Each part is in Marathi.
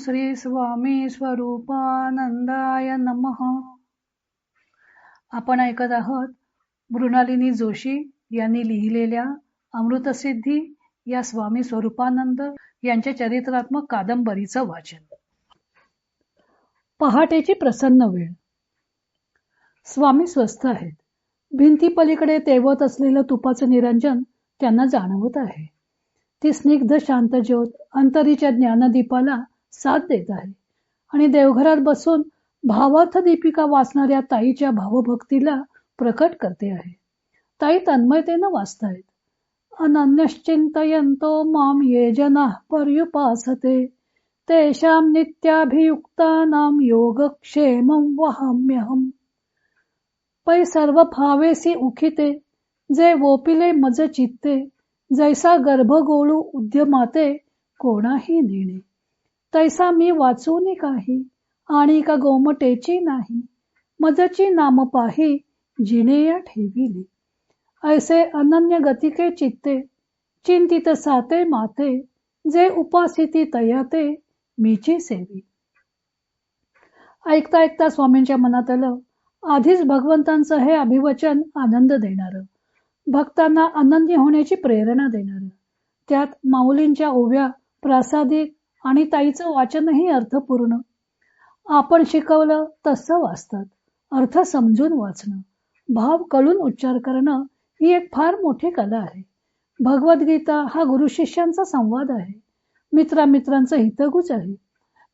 श्री स्वामी स्वरूपानंदाय नम. आपण ऐकत आहोत मृणालिनी जोशी यांनी लिहिलेल्या अमृतसिद्धी या स्वामी स्वरूपानंद यांच्या चरित्रात्मक कादंबरीचं वाचन. पहाटेची प्रसन्न वेळ. स्वामी स्वस्थ आहेत. भिंती पलीकडे तेवत असलेलं तुपाचं निरंजन त्यांना जाणवत आहे. ती स्निग्ध शांत ज्योत अंतरीच्या ज्ञानदीपाला साथ देत आहे. आणि देवघरात बसून भावार्थ दीपिका वाचणाऱ्या ताईच्या भावभक्तीला प्रकट करते आहे. ताई तन्मयतेनं वाचतायत. अनन्यश्चिंतयंतो माम ये जना पर्युपासते. तेषां नित्याभियुक्तानां योगक्षेमं वहाम्यहम. पै सर्व भावेसी उखिते जे वोपिले मज चित्ते जैसा गर्भगोळू उद्यमाते कोणाही नेणे. तैसा मी वाचूनी काही आणि का गोमटेची नाही. मजची नाम पाही जिनेया ठेविली. ऐसे अनन्य गतिके चित्ते चिंतित साते माते जे उपासिती तयाते मीची सेवी. ऐकता ऐकता स्वामींच्या मनात आलं आधीच भगवंतांचं हे अभिवचन आनंद देणार भक्तांना अनन्य होण्याची प्रेरणा देणार. त्यात माऊलींच्या ओव्या प्रासादिक आणि ताईचं वाचनही अर्थपूर्ण. आपण शिकवलं तसं वाचतात. अर्थ समजून वाचणं. भाव कळून उच्चार करणं ही एक फार मोठी कला आहे. भगवद्गीता हा गुरु शिष्यांचा संवाद आहे. मित्रामित्रांचं हितगुज आहे.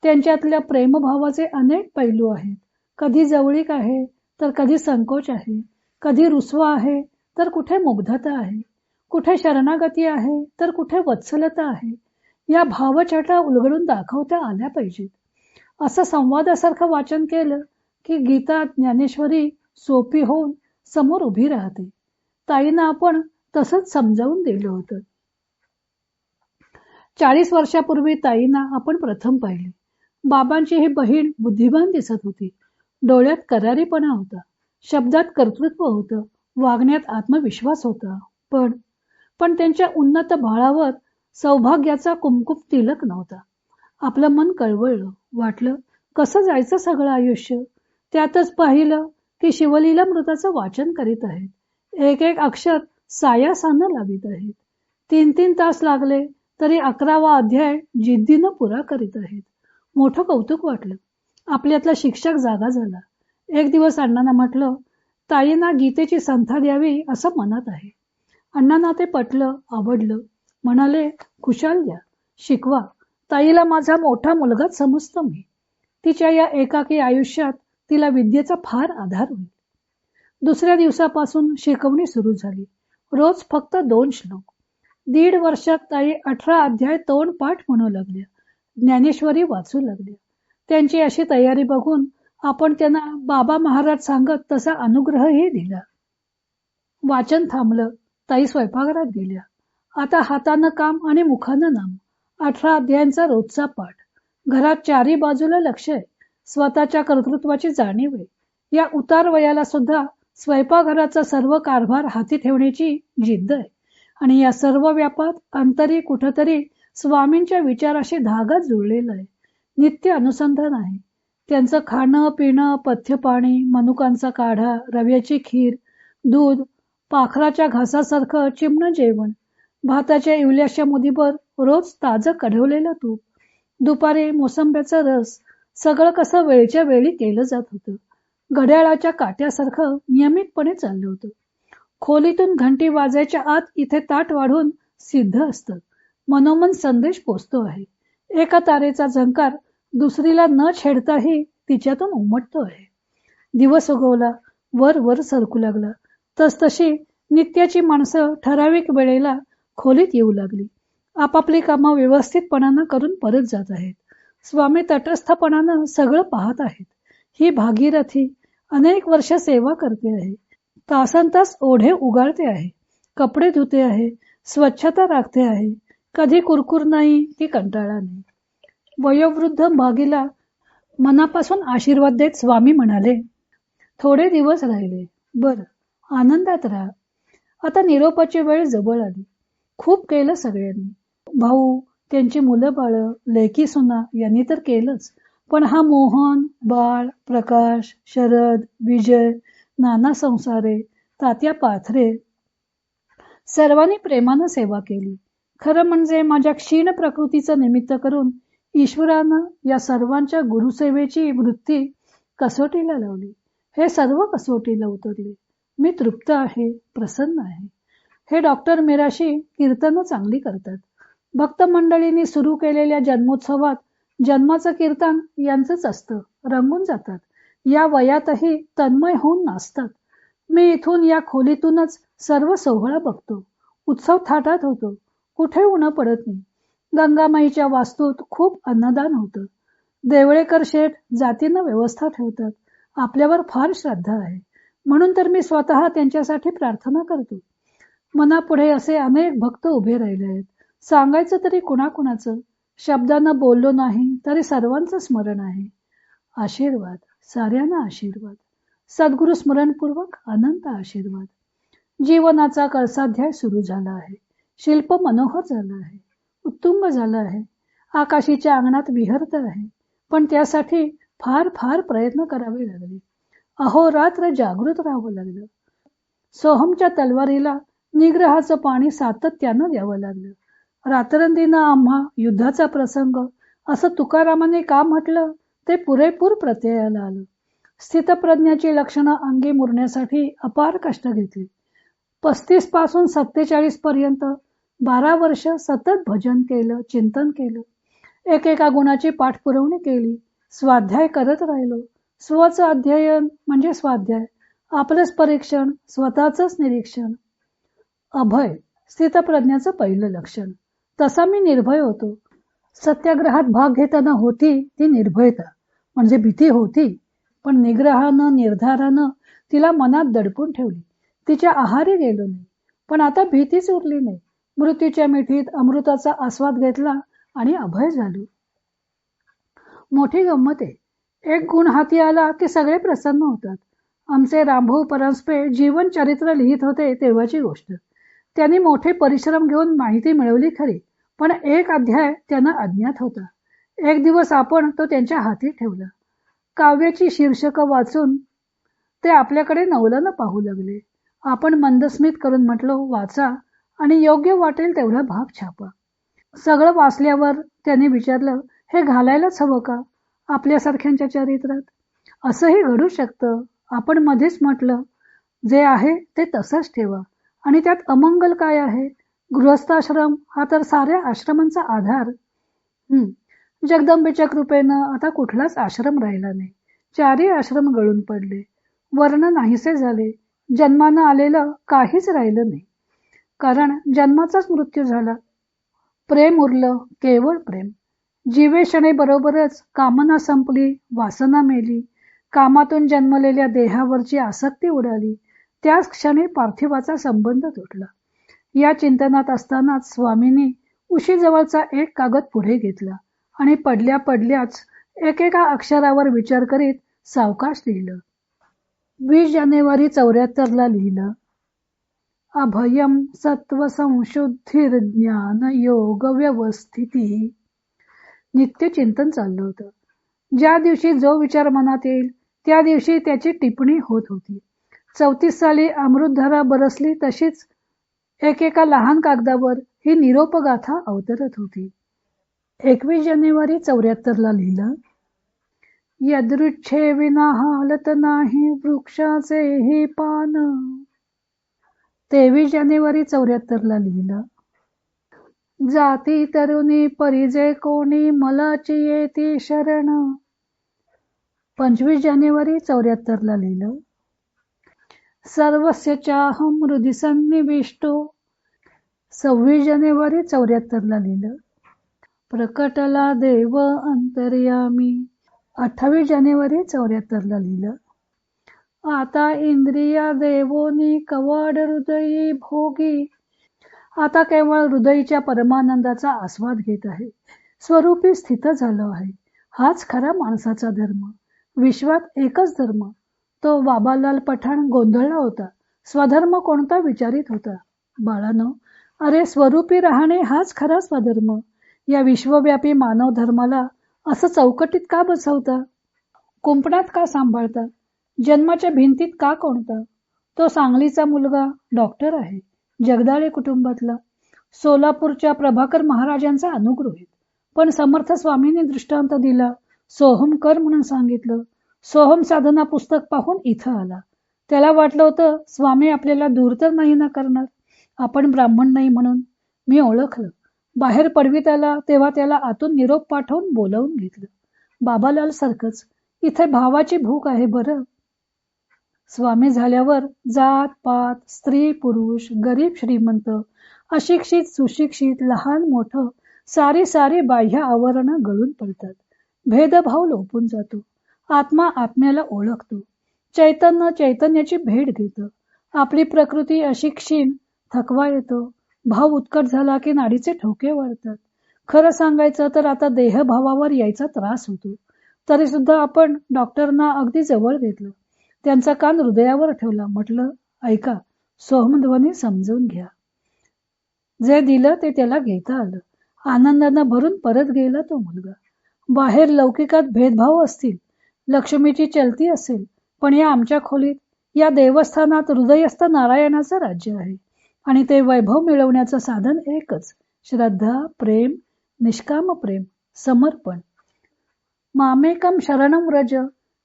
त्यांच्यातल्या प्रेमभावाचे अनेक पैलू आहेत. कधी जवळीक आहे तर कधी संकोच आहे. कधी रुसवा आहे तर कुठे मुग्धता आहे. कुठे शरणागती आहे तर कुठे वत्सलता आहे. या भावछटा उलगडून दाखवता आल्या पाहिजेत. असं संवादासारखं वाचन केलं की गीता ज्ञानेश्वरी सोपी होऊन समोर उभी राहते. ताईंना आपण तसंच समजावून दिलं होतं. चाळीस वर्षापूर्वी ताईंना आपण प्रथम पाहिले. बाबांची ही बहीण बुद्धिमान दिसत होती. डोळ्यात करारीपणा होता. शब्दात कर्तृत्व होतं. वागण्यात आत्मविश्वास होता. पण पण त्यांच्या उन्नत भाळावर सौभाग्याचा कुमकुम तिलक नव्हता. आपलं मन कळवळलं वाटलं कसं जायचं सगळं आयुष्य? त्यातच पाहिलं की शिवलीला मृताचं वाचन करीत आहेत. एक एक अक्षर सायासानं लावित आहेत. तीन तीन तास लागले तरी अकरावा अध्याय जिद्दीनं पुरा करीत आहेत. मोठं कौतुक वाटलं. आपल्यातला शिक्षक जागा झाला. एक दिवस अण्णांना म्हटलं ताईंना गीतेची संथा द्यावी असं मनात आहे. अण्णांना ते पटलं आवडलं. म्हणाले खुशाल द्या शिकवा. ताईला माझा मोठा मुलगाच समजतो मी. तिच्या या एकाकी आयुष्यात तिला विद्येचा फार आधार होईल. दुसऱ्या दिवसापासून शिकवणी सुरू झाली. रोज फक्त दोन श्लोक. दीड वर्षात ताई अठरा अध्याय तोंड पाठ म्हणू लागल्या. ज्ञानेश्वरी वाचू लागल्या. त्यांची अशी तयारी बघून आपण त्यांना बाबा महाराज सांगत तसा अनुग्रहही दिला. वाचन थांबलं. ताई स्वयंपाकघरात गेल्या. आता हातानं काम आणि मुखानं नाम. अठरा अध्यायांचा रोजचा पाठ. घरात चारी बाजूला लक्ष आहे. स्वतःच्या कर्तृत्वाची जाणीव आहे. या उतार वयाला सुद्धा स्वयंपाकघराचा सर्व कारभार हाती ठेवण्याची जिद्द आहे. आणि या सर्व व्यापात अंतरी कुठंतरी स्वामींच्या विचाराशी धागा जुळलेला आहे. नित्य अनुसंधान आहे. त्यांचं खाणं पिणं पथ्यपाणी मनुकांचा काढा रव्याची खीर दूध पाखराच्या घासासारखं चिमणं जेवण भाताच्या इवल्याच्या मुदीवर रोज ताजं कढवलेलं तूप दुपारी मोसंब्याचा रस सगळं कसं वेळच्या वेळी केलं जात होतं. घड्याळाच्या काट्यासारखं नियमितपणे चाललं होतं. खोलीतून घंटी वाजायच्या आत इथे ताट वाढून सिद्ध असतं. मनोमन संदेश पोचतो आहे. एका तारेचा झंकार दुसरीला न छेडताही तिच्यातून उमटतो आहे. दिवस उगवला वर वर सरकू लागला. तस तशी नित्याची माणसं ठराविक वेळेला खोलीत येऊ लागली. आपापली कामं व्यवस्थितपणानं करून परत जात आहेत. स्वामी तटस्थपणानं सगळं पाहत आहेत. ही भागीरथी अनेक वर्ष सेवा करते आहे. तासन तास ओढे उगाळते आहे. कपडे धुते आहे. स्वच्छता राखते आहे. कधी कुरकुर नाही की कंटाळा नाही. वयोवृद्ध भागीला मनापासून आशीर्वाद देत स्वामी म्हणाले थोडे दिवस राहिले. बर आनंदात राहा. आता निरोपाची वेळ जवळ आली. खूप केलं सगळ्यांनी. भाऊ त्यांची मुलं बाळ लेकी सुना यांनी तर केलंच. पण हा मोहन बाळ प्रकाश शरद विजय नाना संसारे तात्या पाथरे सर्वांनी प्रेमानं सेवा केली. खरं म्हणजे माझ्या क्षीण प्रकृतीचं निमित्त करून ईश्वरानं या सर्वांच्या गुरुसेवेची वृत्ती कसोटीला लावली. हे सर्व कसोटीला उतरले. मी तृप्त आहे प्रसन्न आहे. हे डॉक्टर मेराशी कीर्तन चांगली करतात. भक्त मंडळींनी सुरू केलेल्या जन्मोत्सवात जन्माचं कीर्तन यांचंच असतं रंगून जातात. या वयातही तन्मय होऊन नाचतात. मी इथून या खोलीतूनच सर्व सोहळा बघतो. उत्सव थाटात होतो. कुठे उणं पडत नाही. गंगामाईच्या वास्तूत खूप अन्नदान होतं. देवळेकर शेठ जातीनं व्यवस्था ठेवतात. आपल्यावर फार श्रद्धा आहे. म्हणून तर मी स्वतः त्यांच्यासाठी प्रार्थना करतो. मनापुढे असे अनेक भक्त उभे राहिले आहेत. सांगायचं तरी कुणाकुणाचं? शब्दानं बोललो नाही तरी सर्वांचं स्मरण आहे. आशीर्वाद साऱ्यांना आशीर्वाद. सद्गुरु स्मरणपूर्वक अनंत आशीर्वाद. जीवनाचा कळसाध्याय सुरू झाला आहे. शिल्प मनोहर झालं आहे. उत्तुंग झालं आहे. आकाशीच्या अंगणात विहरत आहे. पण त्यासाठी फार फार प्रयत्न करावे लागले. अहोरात्र जागृत राहावं लागलं. सोहमच्या तलवारीला निग्रहाचं पाणी सातत्यानं द्यावं लागलं. रात्रंदीनं आम्हा युद्धाचा प्रसंग असं तुकारामाने का म्हटलं? ते पुरेपूर प्रत्ययाला आलं. स्थितप्रज्ञाची लक्षणं अंगी मुरण्यासाठी अपार कष्ट घेतले. पस्तीसपासून सत्तेचाळीस पर्यंत बारा वर्ष सतत भजन केलं चिंतन केलं. एकेका गुणाची पाठपुरवणी केली. स्वाध्याय करत राहिलो. स्वच अध्ययन म्हणजे स्वाध्याय. आपलंच परीक्षण स्वतःच निरीक्षण. अभय स्थितप्रज्ञाचं पहिलं लक्षण. तसा मी निर्भय होतो. सत्याग्रहात भाग घेताना होती ती निर्भयता. म्हणजे भीती होती पण निग्रहानं निर्धारानं तिला मनात दडपून ठेवली. तिच्या आहारी गेलो नाही पण आता भीतीच उरली नाही. मृत्यूच्या मिठीत अमृताचा आस्वाद घेतला आणि अभय झालो. मोठी गंमत आहे. एक गुण हाती आला की सगळे प्रसन्न होतात. आमचे रामभाऊ परांजपे जीवन चरित्र लिहित होते तेव्हाची गोष्ट. त्यांनी मोठे परिश्रम घेऊन माहिती मिळवली खरी पण एक अध्याय त्यांना अज्ञात होता. एक दिवस आपण तो त्यांच्या हाती ठेवला. काव्याची शीर्षकं वाचून ते आपल्याकडे नवलानं पाहू लागले. आपण मंदस्मित करून म्हटलो वाचा आणि योग्य वाटेल तेवढा भाग छापा. सगळं वाचल्यावर त्यांनी विचारलं हे घालायलाच हवं का? आपल्यासारख्यांच्या चरित्रात? असंही घडू शकतं. आपण मध्येच म्हटलं जे आहे ते तसंच ठेवा. आणि त्यात अमंगल काय आहे? गृहस्थाश्रम हा तर साऱ्या आश्रमांचा आधार. हम्म. जगदंबेच्या कृपेनं आता कुठलाच आश्रम राहिला नाही. चारही आश्रम गळून पडले. वर्ण नाहीसे झाले. जन्मानं आलेलं काहीच राहिलं नाही. कारण जन्माचाच मृत्यू झाला. प्रेम उरलं केवळ प्रेम. जीवेषणे बरोबरच कामना संपली वासना मेली. कामातून जन्मलेल्या देहावरची आसक्ती उडाली. त्याच क्षणी पार्थिवाचा संबंध तुटला. या चिंतनात असतानाच स्वामींनी उशीजवळचा एक कागद पुढे घेतला आणि पडल्या पडल्याच एकेका अक्षरावर विचार करीत सावकाश लिहिलं. वीस जानेवारी चौऱ्याहत्तरला लिहिलं. अभयम सत्व संशुद्धीर ज्ञान योग व्यवस्थिती नित्य चिंतन चाललं होतं. ज्या दिवशी जो विचार मनात येईल त्या दिवशी त्याची टिप्पणी होत होती. चौतीस साली अमृतधारा बरसली तशीच एकेका लहान कागदावर ही निरोपगाथा अवतरत होती. एकवीस जानेवारी चौऱ्याहत्तरला लिहिलं यदृच्छे विना हालत नाही वृक्षाचे ही पान. तेवीस जानेवारी चौऱ्याहत्तरला लिहिलं जाती तरुणी परिजे कोणी मलाची येती शरण. पंचवीस जानेवारी चौऱ्याहत्तरला लिहिलं सर्वस्य चाहम हृदय सन्निविष्टो। सव्वीस जानेवारी चौऱ्याहत्तरला लिहिलं. प्रकटला देव अंतर्यामी। अठ्ठावीस जानेवारी चौऱ्याहत्तरला लिहिलं. आता इंद्रिया देवोनी कवाड हृदयी भोगी। आता केवळ हृदयीच्या परमानंदाचा आस्वाद घेत आहे. स्वरूपी स्थित झालो आहे. हाच खरा माणसाचा धर्म. विश्वात एकच धर्म. तो बाबालाल पठाण गोंधळला होता. स्वधर्म कोणता विचारित होता? बाळानो अरे स्वरूपी राहणे हाच खरा स्वधर्म. या विश्वव्यापी मानव धर्माला असं चौकटीत का बसवता? कुंपणात का सांभाळता? जन्माच्या भिंतीत का कोणता? तो सांगलीचा मुलगा डॉक्टर आहे जगदाळे कुटुंबातला. सोलापूरच्या प्रभाकर महाराजांचा अनुग्रहित पण समर्थ स्वामींनी दृष्टांत दिला सोहम कर म्हणून सांगितलं सोहम साधना पुस्तक पाहून इथं आला. त्याला वाटलं होतं स्वामी आपल्याला दूर तर नाही ना करणार. आपण ब्राह्मण नाही म्हणून मी ओळखलं. बाहेर पडवीत आला तेव्हा त्याला आतून निरोप पाठवून बोलावून घेतलं. बाबालाल सारखंच इथे भावाची भूक आहे बरं. स्वामी झाल्यावर जात पात स्त्री पुरुष गरीब श्रीमंत अशिक्षित सुशिक्षित लहान मोठं सारी सारी बाह्य आवरणं गळून पडतात. भेदभाव लोपून जातो. आत्मा आत्म्याला ओळखतो. चैतन्य चैतन्याची भेट घेतं. आपली प्रकृती अशी क्षीण थकवा येतो. भाव उत्कट झाला की नाडीचे ठोके वाढतात खरं सांगायचं तर आता देहभावावर यायचा त्रास होतो. तरी सुद्धा आपण डॉक्टरना अगदी जवळ घेतलं. त्यांचा कान हृदयावर ठेवला. म्हटलं ऐका सोहमध्वनी समजून घ्या. जे दिलं ते त्याला घेता आलं. आनंदानं भरून परत गेला तो मुलगा. बाहेर लौकिकात भेदभाव असतील लक्ष्मीची चलती असेल. पण या आमच्या खोलीत या देवस्थानात हृदयस्थ नारायणाचं राज्य आहे. आणि ते वैभव मिळवण्याचं साधन एकच श्रद्धा प्रेम निष्काम प्रेम समर्पण. मामेकम शरणम व्रज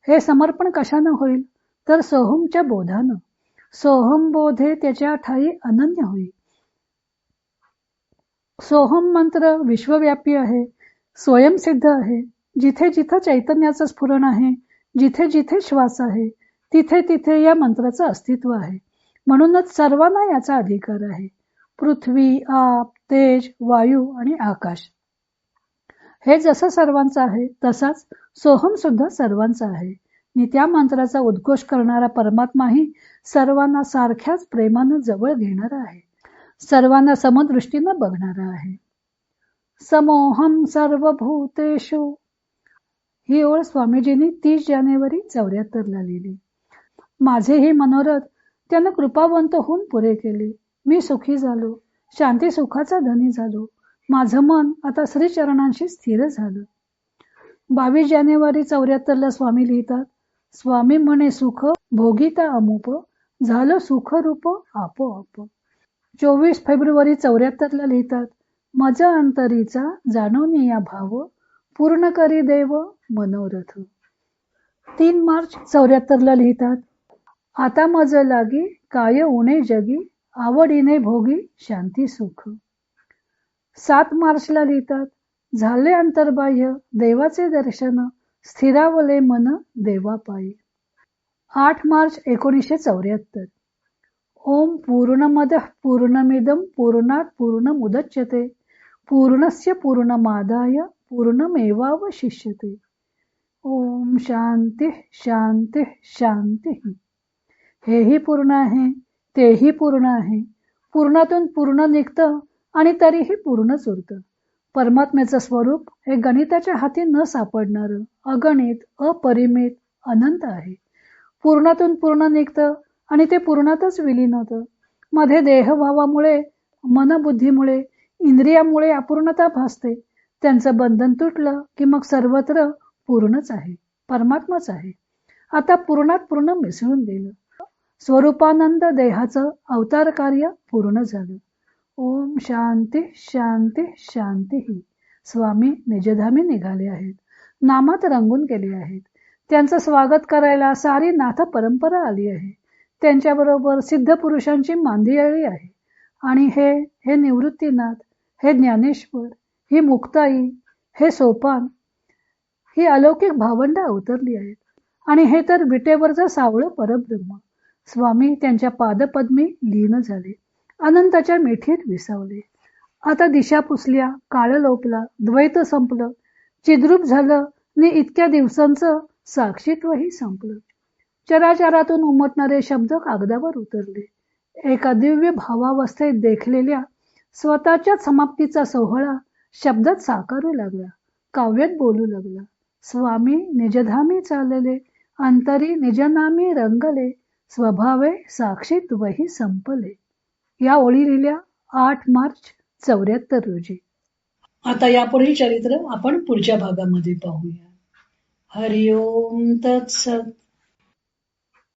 हे समर्पण कशानं होईल? तर सोहमच्या बोधानं. सोहम बोधे त्याच्या ठाई अनन्य होईल सोहम मंत्र विश्वव्यापी आहे स्वयंसिद्ध आहे. जिथे जिथे चैतन्याचं स्फुरण आहे जिथे जिथे श्वास आहे तिथे तिथे या मंत्राचं अस्तित्व आहे. म्हणूनच सर्वांना याचा अधिकार आहे. पृथ्वी आप तेज वायू आणि आकाश. हे जसं सर्वांचं आहे तसाच सोहम सुद्धा सर्वांचा आहे. आणि त्या मंत्राचा उद्घोष करणारा परमात्माही सर्वांना सारख्याच प्रेमानं जवळ घेणारा आहे. सर्वांना समदृष्टीनं बघणारा आहे. समोहम सर्वभूतेषु ही ओळ स्वामीजींनी तीस जानेवारी चौऱ्याहत्तरला लिहिली. माझे हे मनोरथ त्यानं कृपावंत होऊन पुरे केले. मी सुखी झालो. शांती सुखाचा धनी झालो. माझं मन आता श्रीचरणांशी स्थिर झालं. बावीस जानेवारी चौऱ्याहत्तरला स्वामी लिहितात स्वामी म्हणे सुख भोगिता अमुप झालं सुख रूप आपोआप. चोवीस फेब्रुवारी चौऱ्याहत्तरला लिहितात मज अंतरीचा जाणून या भाव पूर्ण करी देव मनोरथ. तीन मार्च चौऱ्याहत्तरला लिहितात आता मज लागी काय उणे जगी आवडीने भोगी शांती सुख. सात मार्चला लिहितात झाले अंतर्बाह्य देवाचे दर्शन स्थिरावले मन देवापायी. आठ मार्च एकोणीसशे चौऱ्याहत्तर ओम पूर्णमद पूर्णमिदम पूर्णात पूर्ण मुदच्यते पूर्णस्य पूर्णमादाय पूर्णमेवावशिष्यते। ओम शांती शांती शांती हेही पूर्ण आहे तेही पूर्ण आहे पूर्णातून पूर्ण निघतं आणि तरीही पूर्णच उरतं परमात्म्याचं स्वरूप हे गणिताच्या हाती न सापडणार अगणित अपरिमित अनंत आहे। पूर्णातून पूर्ण निघतं आणि ते पूर्णातच विलीन होतं मध्ये देहभावामुळे मनबुद्धीमुळे इंद्रियामुळे अपूर्णता भासते त्यांचं बंधन तुटलं की मग सर्वत्र पूर्णच आहे परमात्माच आहे. आता पूर्णात पूर्ण मिसळून गेलं. स्वरूपानंद देहाचं अवतार कार्य पूर्ण झालं. ओम शांती शांती शांती स्वामी निजधामी निघाले आहेत. नामात रंगून गेले आहेत. त्यांचं स्वागत करायला सारी नाथ परंपरा आली आहे. त्यांच्याबरोबर सिद्ध पुरुषांची मांदियाळी आहे. आणि हे हे निवृत्तीनाथ हे ज्ञानेश्वर ही मुक्ताई हे सोपान ही अलौकिक भावंड अवतरली आहेत. आणि हे तर विटेवरचं सावळं परब्रह्म. स्वामी त्यांच्या पादपद्मी लीन झाले. अनंताच्या मिठीत विसावले. आता दिशा पुसल्या काळ लोपला द्वैत संपलं. चिद्रूप झालं ने इतक्या दिवसांचं साक्षीत्वही संपलं. चराचरातून उमटणारे शब्द कागदावर उतरले. एका दिव्य भावावस्थेत देखलेल्या स्वतःच्या समाप्तीचा सोहळा शब्दात साकारू लागला. काव्यात बोलू लागला. स्वामी निजधामी चालले. अंतरी निजनामी रंगले. स्वभावे साक्षीत्वही संपले. या ओळीलेल्या आठ मार्च चौऱ्याहत्तर रोजी. आता यापुढील चरित्र आपण पुढच्या भागामध्ये पाहूया. हरिओम तत्सत